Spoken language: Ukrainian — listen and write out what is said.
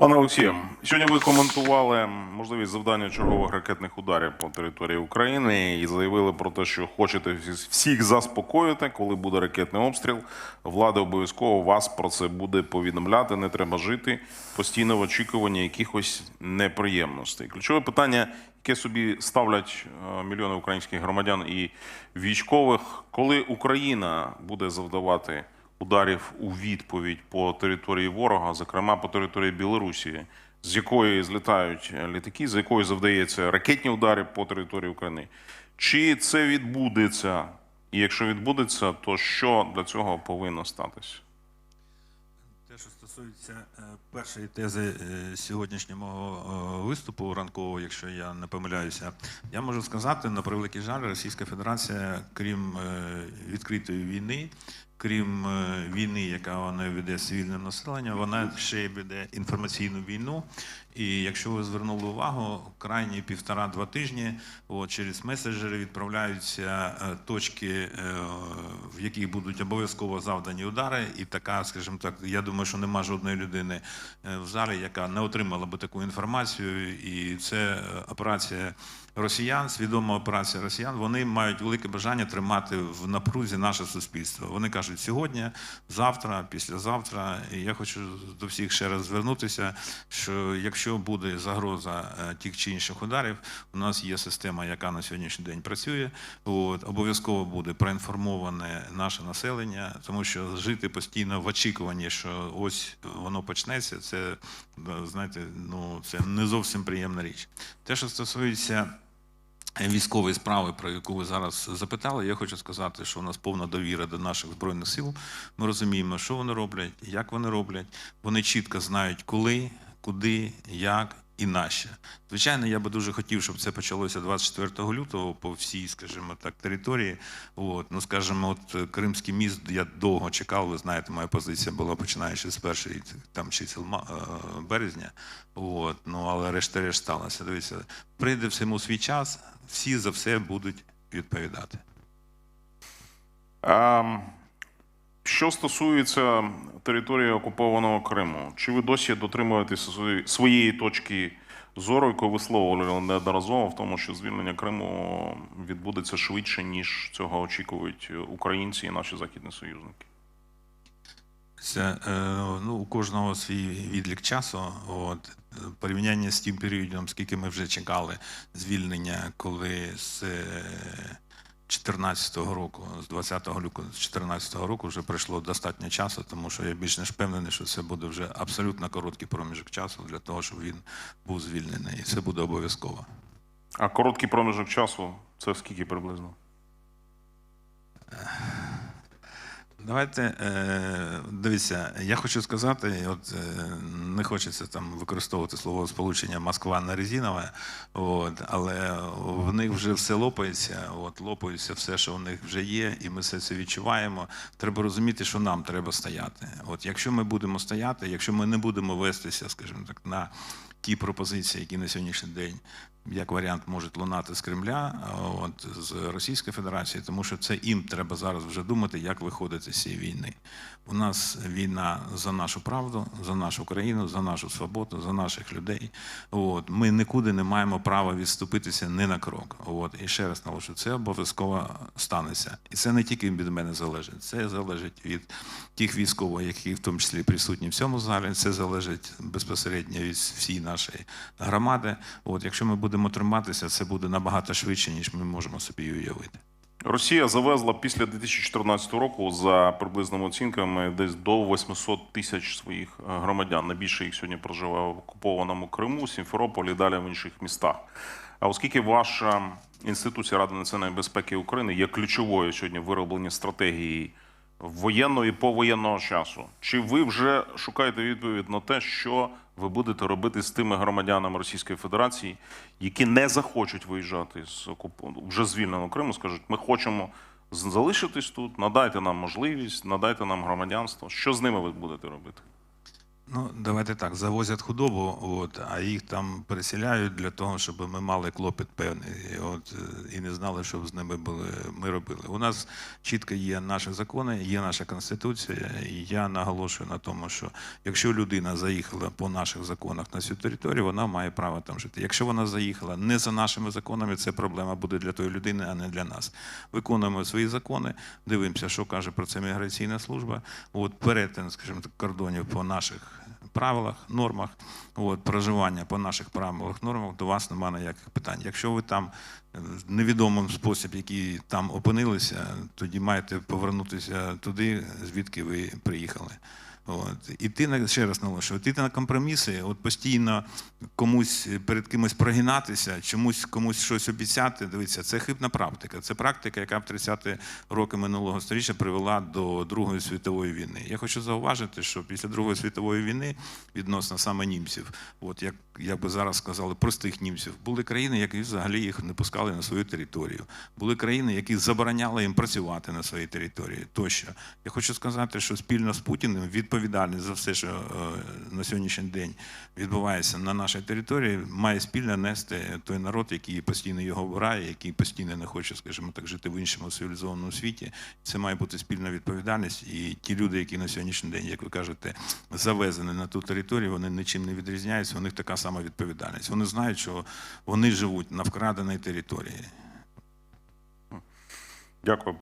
Пане Олексію, сьогодні ви коментували можливість завдання чергових ракетних ударів по території України і заявили про те, що хочете всіх заспокоїти, коли буде ракетний обстріл. Влада обов'язково вас про це буде повідомляти. Не треба жити постійно в очікуванні якихось неприємностей. Ключове питання, яке собі ставлять е, мільйони українських громадян і військових, коли Україна буде завдавати ударів у відповідь по території ворога, зокрема по території Білорусі, з якої злітають літаки, з якої завдається ракетні удари по території України. Чи це відбудеться? І якщо відбудеться, то що для цього повинно статися? Те, що стосується е, першої тези е, сьогоднішнього е, виступу ранкового, якщо я не помиляюся, я можу сказати, на превеликий жаль, Російська Федерація, крім відкритої війни, крім війни, яка вона веде з цивільним населенням, вона ще веде інформаційну війну. І якщо ви звернули увагу, крайні півтора-два тижні от, через меседжери відправляються точки, в яких будуть обов'язково завдані удари. І така, скажімо так, я думаю, що нема жодної людини е, в залі, яка не отримала би таку інформацію. І це е, операція росіян, свідома операція росіян. Вони мають велике бажання тримати в напрузі наше суспільство. Вони кажуть сьогодні, завтра, післязавтра. І я хочу до всіх ще раз звернутися, що якщо буде загроза е, тих чи інших ударів, у нас є система, яка на сьогоднішній день працює. От обов'язково буде проінформоване наше населення, тому що жити постійно в очікуванні, що ось воно почнеться, це е, знаєте, ну це не зовсім приємна річ. Те, що стосується військової справи, про яку ви зараз запитали, я хочу сказати, що у нас повна довіра до наших збройних сил. Ми розуміємо, що вони роблять, як вони роблять. Вони чітко знають, коли, куди, як. І наші. Звичайно, я би дуже хотів, щоб це почалося 24 лютого по всій, скажімо так, території. От, ну, скажімо, от е, Кримський міст я довго чекав. Ви знаєте, моя позиція була починаючи з першої там чисел березня. От, ну але решта-решт сталося. Дивіться, прийде всьому свій час, всі за все будуть відповідати. А, що стосується території окупованого Криму, чи ви досі дотримуєтеся своєї точки зору, яку висловлювали неодноразово в тому, що звільнення Криму відбудеться швидше, ніж цього очікують українці і наші західні союзники? Е, ну, у кожного свій відлік часу. От, е, порівняння з тим періодом, скільки ми вже чекали звільнення, коли з 14-го року, з 20-го року, з 14-го року вже пройшло достатньо часу, тому що я більш ніж впевнений, що це буде вже абсолютно короткий проміжок часу для того, щоб він був звільнений. І це буде обов'язково. А короткий проміжок часу це скільки приблизно? Давайте е, дивіться, я хочу сказати, от е, не хочеться там використовувати слово сполучення Москва на резинове, от, але в них вже все лопається, от лопається все, що в них вже є, і ми все це відчуваємо. Треба розуміти, що нам треба стояти. От якщо ми будемо стояти, якщо ми не будемо вестися, скажімо так, на ті пропозиції, які на сьогоднішній день як варіант можуть лунати з Кремля, от з Російської Федерації, тому що це їм треба зараз вже думати, як виходити з цієї війни. У нас війна за нашу правду, за нашу країну, за нашу свободу, за наших людей. От ми нікуди не маємо права відступитися ні на крок. От і ще раз наголошую, це обов'язково станеться. І це не тільки від мене залежить, це залежить від тих військових, які в тому числі присутні в цьому залі. Це залежить безпосередньо від всієї нашої громади. От якщо ми будемо триматися, це буде набагато швидше, ніж ми можемо собі уявити. Росія завезла після 2014 року за приблизними оцінками десь до 800 тисяч своїх е, громадян. Найбільше їх сьогодні проживає в окупованому Криму, Сімферополі, далі в інших містах. А оскільки ваша інституція Ради національної безпеки України є ключовою сьогодні в виробленні стратегії воєнного і повоєнного часу, чи ви вже шукаєте відповідь на те, що ви будете робити з тими громадянами Російської Федерації, які не захочуть виїжджати з вже звільненого Криму, скажуть, ми хочемо залишитись тут, надайте нам можливість, надайте нам громадянство. Що з ними ви будете робити? Ну, давайте так, завозять худобу, от, а їх там переселяють для того, щоб ми мали клопіт певний. І, от, е, і не знали, що з ними були, ми робили. У нас чітко є наші закони, є наша конституція, і я наголошую на тому, що якщо людина заїхала по наших законах на цю територію, вона має право там жити. Якщо вона заїхала не за нашими законами, це проблема буде для тої людини, а не для нас. Виконуємо свої закони, дивимося, що каже про це міграційна служба. От перетин, скажімо так, кордонів по наших правилах, нормах, от, проживання по наших правилах, нормах, до вас немає ніяких питань. Якщо ви там е, в невідомий спосіб, який там опинилися, тоді маєте повернутися туди, звідки ви приїхали. От. Іти на ще раз наголошую, іти на компроміси, от постійно комусь перед кимось прогинатися, чомусь комусь щось обіцяти. Дивіться, це хибна практика. Це практика, яка в 30-ті роки минулого століття привела до Другої світової війни. Я хочу зауважити, що після Другої світової війни відносно саме німців, от як, як би зараз сказали, простих німців, були країни, які взагалі їх не пускали на свою територію. Були країни, які забороняли їм працювати на своїй території. Тощо я хочу сказати, що спільно з Путіним відповідальність за все, що е, на сьогоднішній день відбувається на нашій території, має спільно нести той народ, який постійно його обирає, який постійно не хоче, скажімо так, жити в іншому цивілізованому світі. Це має бути спільна відповідальність. І ті люди, які на сьогоднішній день, як ви кажете, завезені на ту територію, вони нічим не відрізняються. У них така сама відповідальність. Вони знають, що вони живуть на вкраденій території. Дякую.